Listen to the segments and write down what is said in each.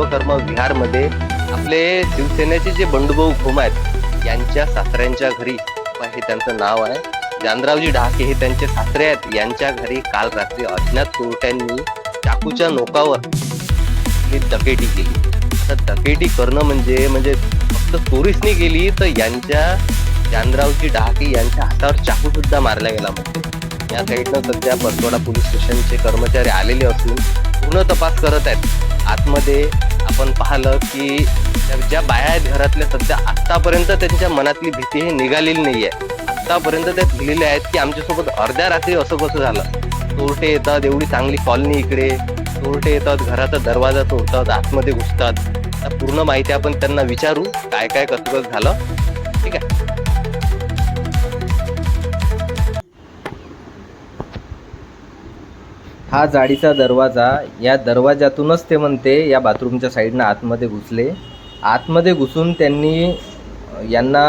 विश्वकर्मा विहारमध्ये आपले शिवसेनेचे जे बंडूभाऊ खोम आहेत यांच्या सासऱ्यांच्या घरी हे त्यांचं नाव आहे. जानरावजी डहाके हे त्यांचे सासरे आहेत. यांच्या घरी काल रात्री अज्ञात चोरट्यांनी चाकूच्या नोकावर ही केली. तर डकेटी करणं म्हणजे म्हणजे फक्त चोरीसनी केली तर यांच्या जानरावजी डहाके यांच्या हातावर चाकू सुद्धा मारला गेला म्हणजे या साईडनं सध्या परतवाडा पोलीस स्टेशनचे कर्मचारी आलेले असून पूर्ण तपास करत आहेत. आतमध्ये आपण पाहिलं की ज्या बाया आहेत घरातल्या सध्या आत्तापर्यंत त्यांच्या मनातली भीती ही निघालेली नाही आहे आत्तापर्यंत त्या भिलेल्या आहेत की आमच्यासोबत अर्ध्या रात्री असं कसं झालं? चोरटे येतात एवढी चांगली कॉलनी इकडे. चोरटे येतात घराचा दरवाजा तोडतात आतमध्ये घुसतात. पूर्ण माहिती आपण त्यांना विचारू काय काय कसं कसं झालं. ठीक आहे? हा जाडीचा दरवाजा या दरवाजातूनच ते म्हणते या बाथरूमच्या साईडनं आतमध्ये घुसले. आतमध्ये घुसून त्यांनी यांना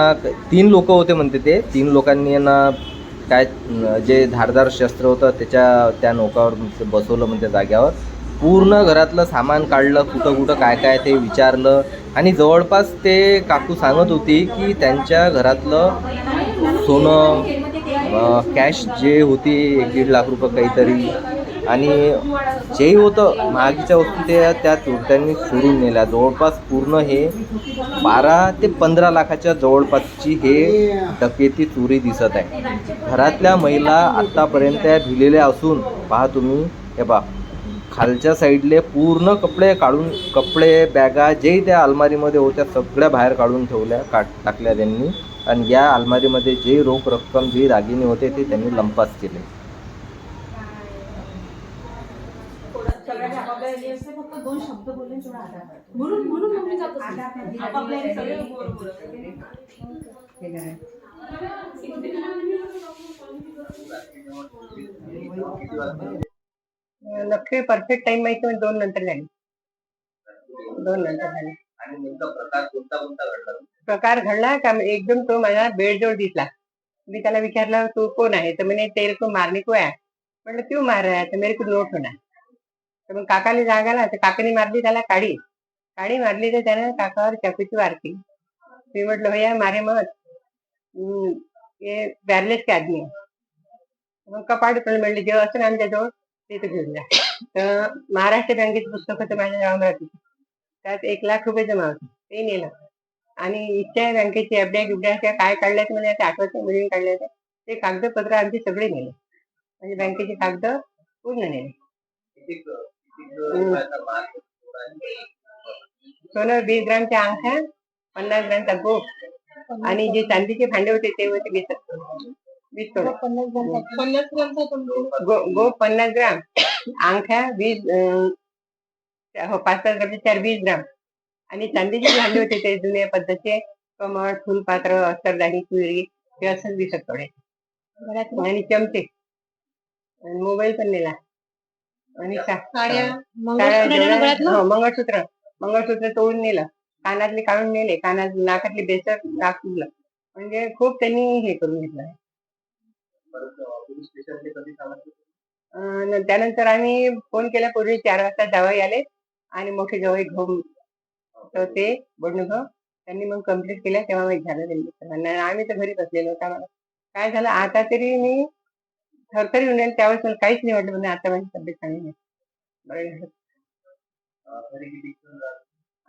तीन लोक होते म्हणते ते. तीन लोकांनी यांना काय जे धारदार शस्त्र होतं त्याच्या त्या नौकावर बसवलं म्हणते जाग्यावर. पूर्ण घरातलं सामान काढलं कुठं कुठं काय काय ते विचारलं. आणि जवळपास ते काकू सांगत होती की त्यांच्या घरातलं सोनं कॅश जे होती एक दीड लाख रुपये काहीतरी आणि जेही होतं महागीच्या वस्तू त्या त्या चोरट्यांनी चोरून नेल्या. जवळपास पूर्ण हे बारा ते पंधरा लाखाच्या जवळपासची हे डकेती चोरी दिसत आहे. घरातल्या महिला आत्तापर्यंत या भिलेल्या असून पहा तुम्ही हे बा खालच्या साईडले पूर्ण कपडे काढून कपडे बॅगा जेही त्या अलमारीमध्ये होत्या सगळ्या बाहेर काढून ठेवल्या काट टाकल्या त्यांनी. आणि या अलमारीमध्ये जे रोख रक्कम जे दागिने होते ते त्यांनी लंपास केले. सगळ्यांनी आपापल्या याने असते फक्त दोन शब्द बोलले थोडा आधार पडतो. म्हणून म्हणून मग मी जात असते. आपापल्या याने सगळे बोल- बोलत. नक्की परफेक्ट टाइम माहिती म्हणजे दोन नंतर झाली दोन नंतर झाली प्रकार घडला? प्रकार घडला का? एकदम तो माझ्या बेडजवळ दिसला. मी त्याला विचारलं तू कोण आहे? तर म्हणे तेरे को मारने को आहे म्हटलं तू मार रहा है? तर मेरे को नोट होणार तर मग काकाने जाग आला तर काकाने मारली त्याला काडी. काडी मारली तर त्यानं काकावर चाकूची वार केली. मी म्हटलं भैया मारे मत. हे बॅरलेस के आदमी आहे. मग कपाट पण म्हणले जेव्हा असं आमच्याजवळ ते तर घेऊन जा. तर महाराष्ट्र बँकेचं पुस्तक होतं माझ्या अमरावतीत त्यात एक लाख रुपये जमा होते. ते नेलं. आणि इच्छा बँकेची एफड्या बिबड्या काय काढल्या ते मला आता आठवत मिळून काढल्या ते. कागदपत्र आमचे सगळे नेले. म्हणजे बँकेचे कागद पूर्ण नेले. सोनं वीस ग्रामच्या अंगठ्या पन्नास ग्रामचा गोप। आणि जे चांदीचे भांडे होते ते होते वीस वीस तोडे पन्नास ग्रामचा पण बोल. गो गोप पन्नास ग्राम अंगठ्या वीस हो पाच पाच ग्रामचे चार वीस ग्राम। आणि चांदीचे भांडे होते ते जुन्या पद्धतीचे कमळ फुलपात्र अस्तरदाणी कुळी ते असं दिसत थोडे आणि चमचे मोबाईल पण नेला। आणि साड्या मंगळसूत्र? हो, मंगळसूत्र. मंगळसूत्र तोडून नेलं. कानातले काढून नेले. कानात नाकातले बेसर नाक फुगलं म्हणजे खूप त्यांनी हे करून घेतलं अं, त्यानंतर आम्ही फोन केला. पूर्वी चार वाजता जावई आले. आणि मोठे घेऊन तर ते बडणुक त्यांनी मग कंप्लीट केल्या तेव्हा माहीत झालं त्यांनी. आम्ही तर घरी बसलेलो होतो. आम्हाला काय झालं? आता तरी मी थरथरी होऊन राहिली, त्यावेळेस मला काहीच नाही वाटलं म्हणजे आता माझी तब्येत चांगली आहे बरं झालं. घरी किती जण राहतात?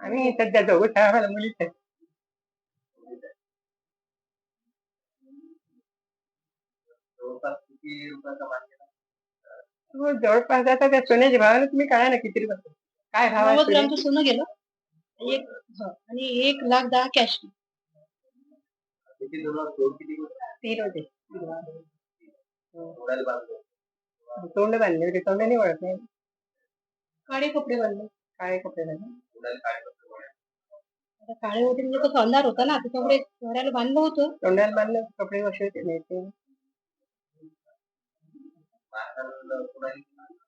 आम्ही सध्या दोघं आम्हाला मुलीच आहेत. जवळपास किती रुपयाचा? हो जवळपास आता त्या सोन्याच्या भावाने तुम्ही कळा ना किती रुपये काय भाव आहे नव्वद सोन्याचे? ग्रामचं सोनं गेलं एक हो. आणि एक लाख दहा कॅश किती किती? तीन होते तोडायला बांधलं. तोंड बांधले होते तोंड नाही ओळख नाही काळे कपडे बांधले काळे कपडे घालून तोडायला काय करतो बरं? आता काळे होते म्हणजे कसं अंधार होता ना त्याच्यामुळे चेहऱ्याला बांधलं होतं तोंडाला बांधलं कपडे कसे होते नाही ते मारताना कोणाला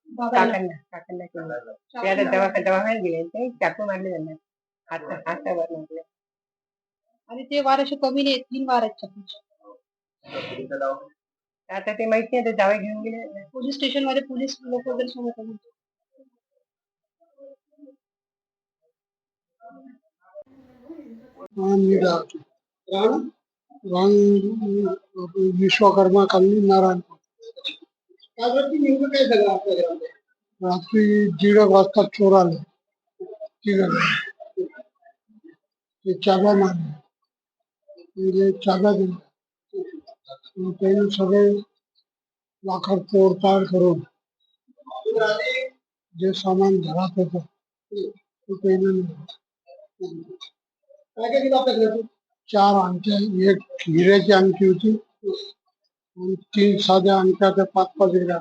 बाबांना. काकांना काकांना केलं? ते आता दवाखा दवाखान्यात गेले ते चाकू मारले त्यांना हात हातावर मारले आणि ते वार असे कमी नाही तीन वार आहेत आता ते माहीत नाही आता जावई घेऊन गेले. पोलीस स्टेशनमध्ये पोलीस लोक वगैरे सोबत होते. विश्वकर्मा कॉलनी नारायण. रात्री दीड एक वाजता चोर आले. आहे ते चाब्या मारले. म्हणजे चाब्या दिल्या. त्यांनी सगळे लाकड तोडताड करून जे सामान घरात होतं ते नेलं. चार अंगठ्या एक हिऱ्याची अंगठी होती आणि तीन साध्या अंगठ्या त्या पाच पाच हिऱ्या.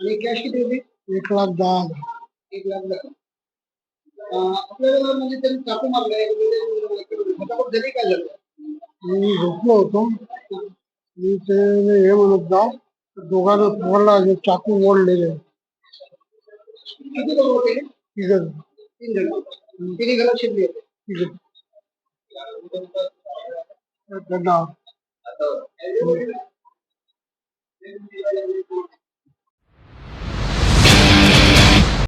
आणि कॅश किती होती? एक लाख दहा हज़ार. एक लाख दहा आपल्याला म्हणजे त्यांनी चाकू मारलाय झाली काय झालं मी झोपलो होतो. मी ते हे म्हणत जा दोघांना फोडला चाकू ओढलेले किती लोक होते? तिघ. तीन जण. तिन्ही घरात शिरले होते. तिघ. धन्यवाद